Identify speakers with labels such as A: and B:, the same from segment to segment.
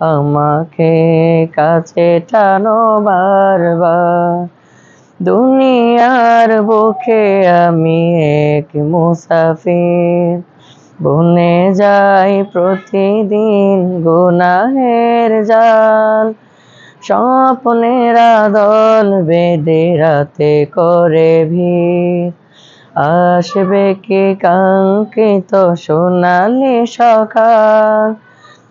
A: আমাকে কাছে টানো বারবার। দুনিয়ার বুকে আমি এক মুসাফির। বনে যাই প্রতিদিন গুনাহের জাল। স্বপ্নেরা দল বেদে রাতে করে ভিড়। আসবে কি কাঙ্ক্ষিত সোনালি সকাল।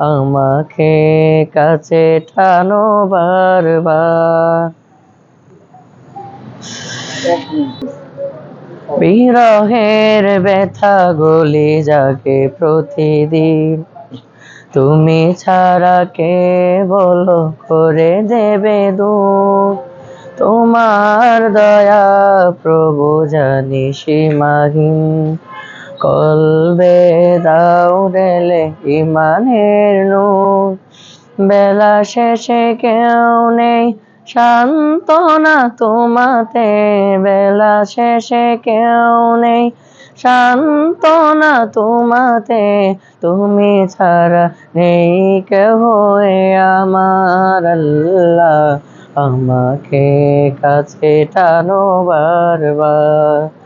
A: আমাকে কাছে টানো বারবার। বিরহের ব্যথা গলি যাকে প্রতিদিন। তুমি ছাড়া কে বলো করে দেবে দূর তোমার দয়া প্রভু জানি সীমাহীন। কলবে দাও রেলে ইমানের নূর। বেলা শেষে কেউ নেই, সান্ত্বনা তোমাতে। বেলা শেষে কেউ নেই, সান্ত্বনা তোমাতে। তুমি ছাড়া নেই এ আমার আল্লাহ। আমাকে কাছে টানো বারবার।